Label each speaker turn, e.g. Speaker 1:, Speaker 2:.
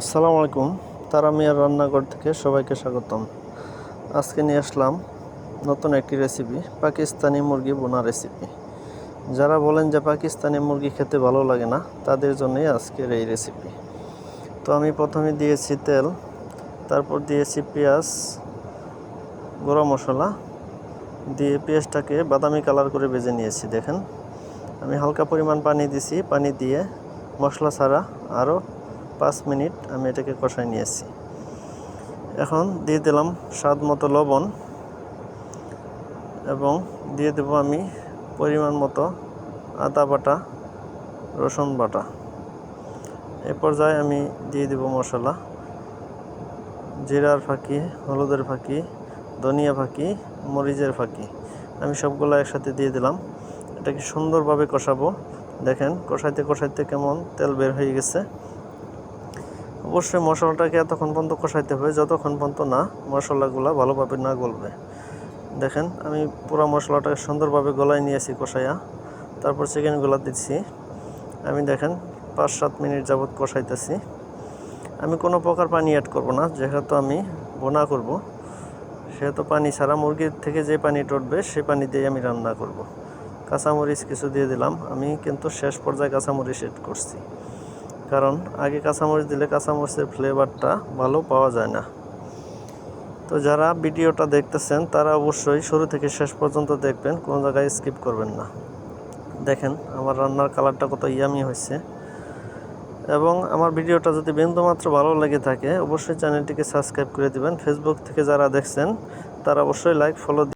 Speaker 1: আসসালামু আলাইকুম, তারা মিয়ার রান্নাঘর থেকে সবাইকে স্বাগতম। আজকে নিয়ে আসলাম নতুন একটি রেসিপি পাকিস্তানি মুরগি বোনা রেসিপি যারা বলেন যে পাকিস্তানি মুরগি খেতে ভালো লাগে না, তাদের জন্যই আজকের এই রেসিপি তো আমি প্রথমে দিয়েছি তেল, তারপর দিয়েছি পেঁয়াজ, গরম মশলা, দিয়ে পেঁয়াজটাকে বাদামি কালার করে ভেজে নিয়েছি, দেখেন। আমি হালকা পরিমাণ পানি দিছি, পানি দিয়ে মশলা ছাড়া আরও পাঁচ মিনিট আমি এটাকে কষাই নিয়েছি। এখন দিয়ে দিলাম স্বাদ মতো লবণ এবং দিয়ে দেব আমি পরিমাণ মতো আদা বাটা, রসুন বাটা। এ পর্যায়ে আমি দিয়ে দেব মশলা। জিরার ফাঁকি, হলুদের ফাঁকি, ধনিয়া ফাঁকি, মরিচের ফাঁকি। আমি সবগুলো একসাথে দিয়ে দিলাম। এটাকে সুন্দরভাবে কষাবো। দেখেন, কষাইতে কষাইতে কেমন তেল বের হয়ে গেছে। অবশ্যই মশলাটাকে এতক্ষণ পর্যন্ত কষাইতে হবে, যতক্ষণ পর্যন্ত না মশলাগুলো ভালোভাবে না গলবে। দেখেন, আমি পুরো মশলাটাকে সুন্দরভাবে গলায় নিয়েছি কষাইয়া। তারপর চিকেন চিকেনগুলো দিচ্ছি। আমি দেখেন পাঁচ সাত মিনিট যাবৎ কষাইতেছি। আমি কোনো প্রকার পানি অ্যাড করব না, যেহেতু আমি বোনা করব। সেহেতু পানি ছাড়া মুরগির থেকে যে পানি টটবে সে পানি দিয়ে আমি রান্না করব। কাঁচামরিচ কিছু দিয়ে দিলাম। আমি কিন্তু শেষ পর্যায়ে কাঁচামরিচ এড করছি। কারণ আগে কাঁচামরিচ দিলে কাঁচামরিচের ফ্লেভারটা ভালো পাওয়া যায় না। তো যারা ভিডিওটা দেখতেছেন, তারা অবশ্যই শুরু থেকে শেষ পর্যন্ত দেখবেন, কোনো জায়গায় স্কিপ করবেন না। দেখেন, আমার রান্নার কালারটা কত ইয়ামি হয়েছে। এবং আমার ভিডিওটা যদি বিন্দুমাত্র ভালো লেগে থাকে, অবশ্যই চ্যানেলটিকে সাবস্ক্রাইব করে দিবেন। ফেসবুক থেকে যারা দেখছেন, তারা অবশ্যই লাইক ফলো